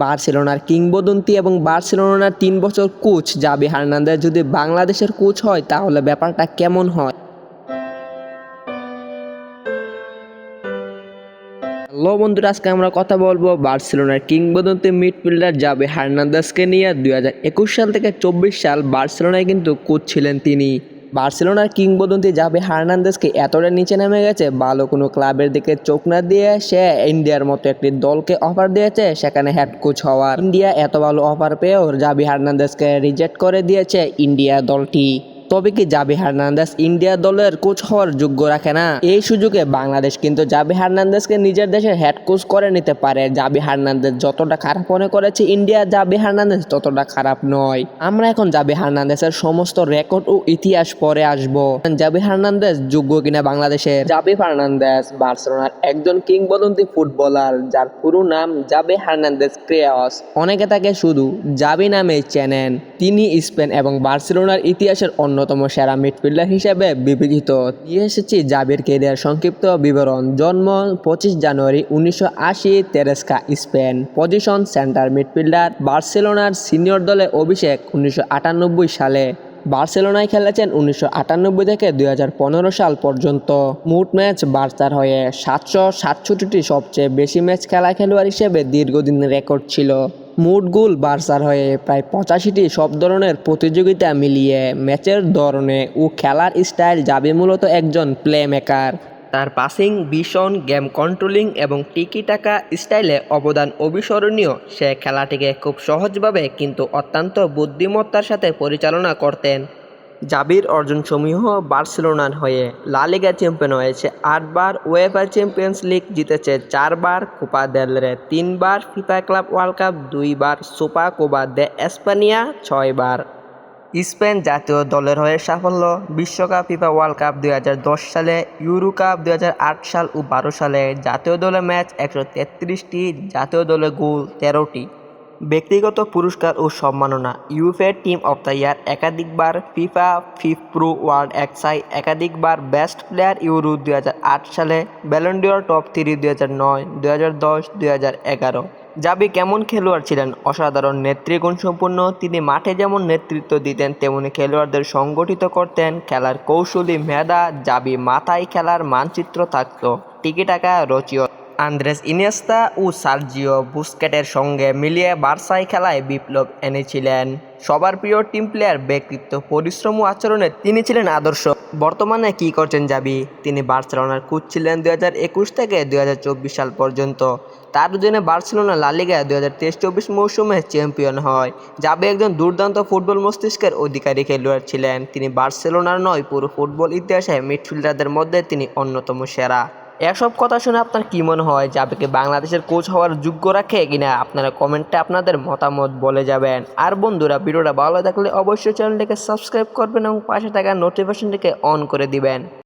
বার্সেলোনার কিংবদন্তি এবং বার্সেলোনার তিন বছর কোচ জাবি হার্নান্দেজ যদি বাংলাদেশের কোচ হয়, তাহলে ব্যাপারটা কেমন হয়? হ্যালো বন্ধুরা, আজকে আমরা কথা বলব বার্সেলোনার কিংবদন্তি মিডফিল্ডার জাবি হার্নান্দাসকে নিয়ে। দুই হাজার একুশ সাল থেকে চব্বিশ সাল বার্সেলোনায় কিন্তু কোচ ছিলেন তিনি। বার্সেলোনার কিংবদন্তি জাবি হার্নান্দেসকে এতটা নিচে নেমে গেছে, ভালো কোনো ক্লাবের দিকে চোখ না দিয়ে সে ইন্ডিয়ার মতো একটি দলকে অফার দিয়েছে, সেখানে হেড কোচ হওয়ার ইন্ডিয়া এত ভালো অফার পেয়েও জাবি হার্নান্দেসকে রিজেক্ট করে দিয়েছে ইন্ডিয়া দলটি। তবে কি জাবি হার্নান্দেস ইন্ডিয়া দলের কোচ হওয়ার যোগ্য রাখে না? এই সুযোগে বাংলাদেশ কিন্তু জাবি হার্নান্দেসকে নিজের দেশের হেড কোচ করে নিতে পারে। জাবি হার্নান্দেস যতটা খারাপ মনে করেছে, ইন্ডিয়া জাবি হার্নান্দেস ততটা খারাপ নয়। আমরা এখন জাবি হার্নান্দেসের সমস্ত রেকর্ড ও ইতিহাস পরে আসব। জাবি হার্নান্দেস যোগ্য কিনা বাংলাদেশের জাবি হার্নান্দেস বার্সেলোনার একজন কিংবদন্তি ফুটবলার, যার পুরো নাম জাবি হার্নান্দেস ক্রেয়স অনেকে তাকে শুধু জাবি নামে চেনেন। তিনি স্পেন এবং বার্সেলোনার ইতিহাসের অন্যতম সেরা মিডফিল্ডার হিসেবে বিবেচিত। দিয়ে এসেছি জাবির কেরিয়ার সংক্ষিপ্ত বিবরণ। জন্ম পঁচিশ জানুয়ারি উনিশশো আশি, Terrassa, Spain. Position centre midfielder বার্সেলোনার সিনিয়র দলে অভিষেক উনিশশো আটানব্বই সালে। বার্সেলোনায় খেলেছেন উনিশশো আটানব্বই থেকে দু হাজার পনেরো সাল পর্যন্ত। মোট ম্যাচ বার্সার হয়ে সাতশো সাতষট্টিটি সবচেয়ে বেশি ম্যাচ খেলা খেলোয়াড় হিসেবে দীর্ঘদিনের রেকর্ড ছিল। মোট গোল বার্সার হয়ে প্রায় পঁচাশিটি সব ধরনের প্রতিযোগিতা মিলিয়ে ম্যাচের ধরনে ও খেলার স্টাইল যাবে মূলত একজন প্লে মেকার তার পাসিং ভীষণ গেম কন্ট্রোলিং এবং টিকি টাকা স্টাইলে অবদান অবিস্মরণীয়। সে খেলাটিকে খুব সহজভাবে কিন্তু অত্যন্ত বুদ্ধিমত্তার সাথে পরিচালনা করতেন। জাবির অর্জনসমূহ বার্সেলোনার হয়ে লা লিগা চ্যাম্পিয়ন হয়েছে। আটবার ওয়েফা চ্যাম্পিয়ন্স লিগ জিতেছে, চারবার কোপা দেল রে তিনবার ফিফা ক্লাব ওয়ার্ল্ড কাপ দুইবার সুপা কোবা দে এসপানিয়া ছয়বার। স্পেন জাতীয় দলের হয়ে সাফল্য, বিশ্বকাপ ফিফা ওয়ার্ল্ড কাপ দু হাজার দশ সালে ইউরো কাপ দু হাজার আট সাল ও বারো সালে জাতীয় দলের ম্যাচ একশো তেত্রিশটি, জাতীয় দলে গোল তেরোটি। ব্যক্তিগত পুরস্কার ও সম্মাননা। UEFA team of the year একাধিকবার ফিফা ফিফ প্রো ওয়ার্ল্ড এক্সাই একাধিকবার বেস্ট প্লেয়ার ইউরো দু হাজার আট সালে ব্যালন্ডিয়র টপ থ্রি দুই হাজার নয়, দুই হাজার দশ, দুই হাজার এগারো। জাবি কেমন খেলোয়াড় ছিলেন? অসাধারণ নেতৃগুণ সম্পন্ন, তিনি মাঠে যেমন নেতৃত্ব দিতেন, তেমনি খেলোয়াড়দের সংগঠিত করতেন, খেলার কৌশলী মেধা জাবি মাথায় খেলার মানচিত্র থাকতো। টিকিটাকা রচিও আন্দ্রেস ইনিয়েস্তা ও সার্জিও বুস্কেটের সঙ্গে মিলিয়ে বার্সায় খেলায় বিপ্লব এনেছিলেন। সবার প্রিয় টিম প্লেয়ার ব্যক্তিত্ব, পরিশ্রম ও আচরণে তিনি ছিলেন আদর্শ। বর্তমানে কি করছেন যাবি তিনি বার্সেলোনার কোচ ছিলেন দু হাজার একুশ থেকে দু হাজার চব্বিশ সাল পর্যন্ত। তার অধীনে বার্সেলোনা লালিগা দুই হাজার তেইশ চব্বিশ মৌসুমে চ্যাম্পিয়ন হয়। যাবে একজন দুর্দান্ত ফুটবল মস্তিষ্কের অধিকারী খেলোয়াড় ছিলেন। তিনি বার্সেলোনার নয় পুরো ফুটবল ইতিহাসে মিডফিল্ডারদের মধ্যে তিনি অন্যতম সেরা। এসব কথা শুনে আপনার কী মনে হয় যাবেকে বাংলাদেশের কোচ হওয়ার যোগ্য রাখে কিনা? আপনারা কমেন্টে আপনাদের মতামত বলে যাবেন। আর বন্ধুরা, ভিডিওটা ভালো থাকলে অবশ্যই চ্যানেলটিকে সাবস্ক্রাইব করবেন এবং পাশে থাকা নোটিফিকেশনটিকে অন করে দিবেন।